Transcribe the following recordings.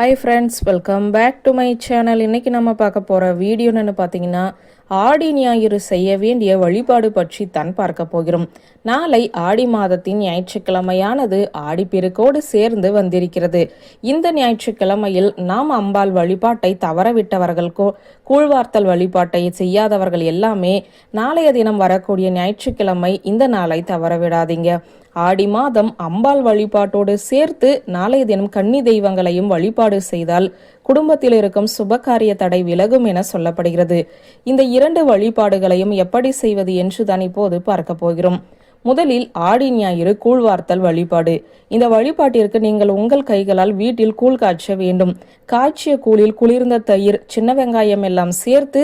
Hi friends welcome back to my channel இன்றைக்கி நம்ம பார்க்க போகிற வீடியோன்னு பார்த்தீங்கன்னா ஆடி ஞாயிறு செய்ய வேண்டிய வழிபாடு பற்றி தான் பார்க்க போகிறோம். நாளை ஆடி மாதத்தின் ஞாயிற்றுக்கிழமையானது ஆடிப்பெருக்கோடு சேர்ந்து வந்திருக்கிறது. இந்த ஞாயிற்றுக்கிழமையில் நாம் அம்பாள் வழிபாட்டை தவறவிட்டவர்களுக்கோ கூழ்வார்த்தல் வழிபாட்டை செய்யாதவர்கள் எல்லாமே நாளைய தினம் வரக்கூடிய ஞாயிற்றுக்கிழமை இந்த நாளை தவற விடாதீங்க ஆடி மாதம் அம்பாள் வழிபாட்டோடு சேர்த்து நாளைய தினம் கன்னி தெய்வங்களையும் வழிபாடு செய்தால் குடும்பத்தில் இருக்கும் சுபகாரிய தடை விலகும் என சொல்லப்படுகிறது. இந்த இரண்டு வழிபாடுகளையும் எப்படி செய்வது என்று தான் இப்போது பார்க்க போகிறோம். முதலில் ஆடி ஞாயிறு கூழ்வார்த்தல் வழிபாடு. இந்த வழிபாட்டிற்கு நீங்கள் உங்கள் கைகளால் வீட்டில் கூழ் காய்ச்ச வேண்டும். காய்ச்சிய கூழில் குளிர்ந்த தயிர் சின்ன வெங்காயம் எல்லாம் சேர்த்து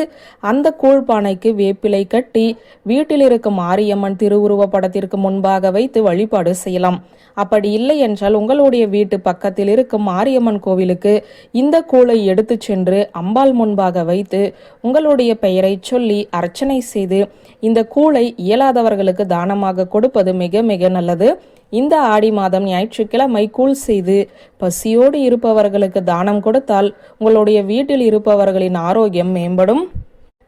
அந்த கூழ் பானைக்கு வேப்பிலை கட்டி வீட்டில் இருக்கும் மாரியம்மன் திருவுருவ படத்திற்கு முன்பாக வைத்து வழிபாடு செய்யலாம். அப்படி இல்லை என்றால் உங்களுடைய வீட்டு பக்கத்தில் இருக்கும் மாரியம்மன் கோவிலுக்கு இந்த கூழை எடுத்து சென்று அம்பாள் முன்பாக வைத்து உங்களுடைய பெயரை சொல்லி அர்ச்சனை செய்து இந்த கூழை இயலாதவர்களுக்கு தானமாக கொடுப்பது மிக மிக நல்லது. இந்த ஆடி மாதம் ஞாயிற்றுக்கிழமை கூழ் செய்து பசியோடு இருப்பவர்களுக்கு தானம் கொடுத்தால் உங்களுடைய வீட்டில் இருப்பவர்களின் ஆரோக்கியம் மேம்படும்.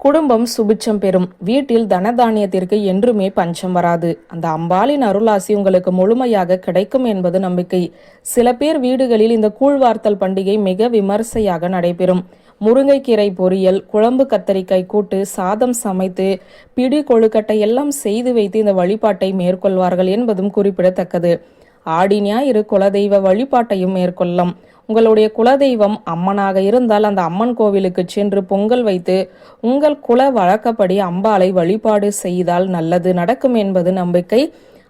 குடும்பம் சுபிச்சம் பெறும். வீட்டில் தனதானியத்திற்கு என்றுமே பஞ்சம் வராது. அந்த அம்பாளின் அருளாசி உங்களுக்கு முழுமையாக கிடைக்கும் என்பது நம்பிக்கை. சில பேர் வீடுகளில் இந்த கூழ்வார்த்தல் பண்டிகை மிக விமர்சையாக நடைபெறும். முருங்கைக்கீரை பொரியல் குழம்பு கத்தரிக்காய் கூட்டு சாதம் சமைத்து பிடி கொழுக்கட்டை எல்லாம் செய்து வைத்து இந்த வழிபாட்டை மேற்கொள்வார்கள் என்பதும் குறிப்பிடத்தக்கது. ஆடி ஞாயிறு குலதெய்வ வழிபாட்டையும் மேற்கொள்ளலாம் உங்களுடைய குலதெய்வம் அம்மனாக இருந்தால் அந்த அம்மன் கோவிலுக்கு சென்று பொங்கல் வைத்து உங்கள் குல வழக்கப்படி அம்பாளை வழிபாடு செய்தால் நல்லது நடக்கும் என்பது நம்பிக்கை.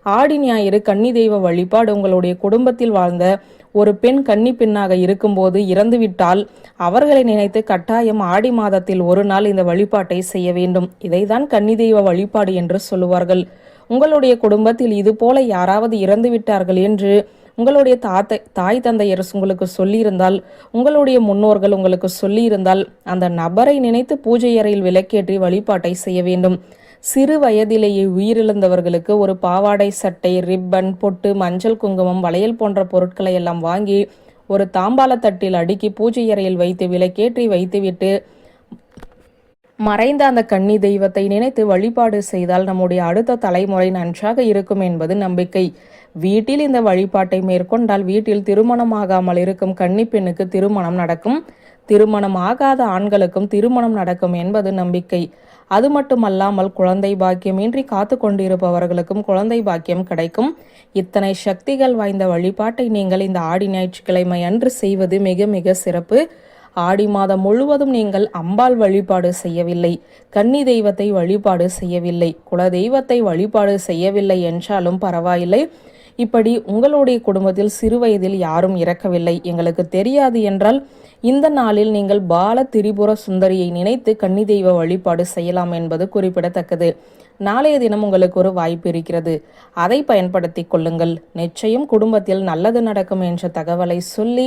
ஆடி ஞாயிறு கன்னி தெய்வ வழிபாடு உங்களுடைய குடும்பத்தில் வாழ்ந்த ஒரு பெண் கன்னி பெண்ணாக இருக்கும்போது இறந்துவிட்டால் அவர்களை நினைத்து கட்டாயம் ஆடி மாதத்தில் ஒரு நாள் இந்த வழிபாட்டை செய்ய வேண்டும். இதைதான் கன்னி தெய்வ வழிபாடு என்று சொல்லுவார்கள். உங்களுடைய குடும்பத்தில் இதுபோல யாராவது இறந்து விட்டார்கள் என்று உங்களுடைய தாத்தை தாய் தந்தையர் உங்களுக்கு சொல்லியிருந்தால் உங்களுடைய முன்னோர்கள் உங்களுக்கு சொல்லியிருந்தால் அந்த நபரை நினைத்து பூஜை அறையில் விளக்கேற்றி வழிபாட்டை செய்ய வேண்டும். சிறு வயதிலேயே உயிரிழந்தவர்களுக்கு ஒரு பாவாடை சட்டை ரிப்பன் பொட்டு மஞ்சள் குங்குமம் வளையல் போன்ற பொருட்களை எல்லாம் வாங்கி ஒரு தாம்பால தட்டில் அடுக்கி பூஜை அறையில் வைத்து விளக்கேற்றி வைத்துவிட்டு மறைந்த அந்த கன்னி தெய்வத்தை நினைத்து வழிபாடு செய்தால் நம்முடைய அடுத்த தலைமுறை நன்றாக இருக்கும் என்பது நம்பிக்கை. வீட்டில் இந்த வழிபாட்டை மேற்கொண்டால் வீட்டில் திருமணமாகாமல் இருக்கும் கன்னி பெண்ணுக்கு திருமணம் நடக்கும். திருமணம் ஆகாத ஆண்களுக்கும் திருமணம் நடக்கும் என்பது நம்பிக்கை. அது மட்டுமல்லாமல் குழந்தை பாக்கியமின்றி காத்து கொண்டிருப்பவர்களுக்கும் குழந்தை பாக்கியம் கிடைக்கும். இத்தனை சக்திகள் வாய்ந்த வழிபாட்டை நீங்கள் இந்த ஆடி ஞாயிற்றுக்கிழமை அன்று செய்வது மிக மிக சிறப்பு. ஆடி மாதம் முழுவதும் நீங்கள் அம்பாள் வழிபாடு செய்யவில்லை கன்னி தெய்வத்தை வழிபாடு செய்யவில்லை குல தெய்வத்தை வழிபாடு செய்யவில்லை என்றாலும் பரவாயில்லை. இப்படி உங்களுடைய குடும்பத்தில் சிறுவயதில் யாரும் இறக்கவில்லை. எங்களுக்கு தெரியாது என்றால் இந்த நாளில் நீங்கள் பால திரிபுர சுந்தரியை நினைத்து கன்னி தெய்வ வழிபாடு செய்யலாம் என்பது குறிப்பிடத்தக்கது. நாளைய தினம் உங்களுக்கு ஒரு வாய்ப்பு இருக்கிறது. அதை பயன்படுத்தி கொள்ளுங்கள். நிச்சயம் குடும்பத்தில் நல்லது நடக்கும் என்ற தகவலை சொல்லி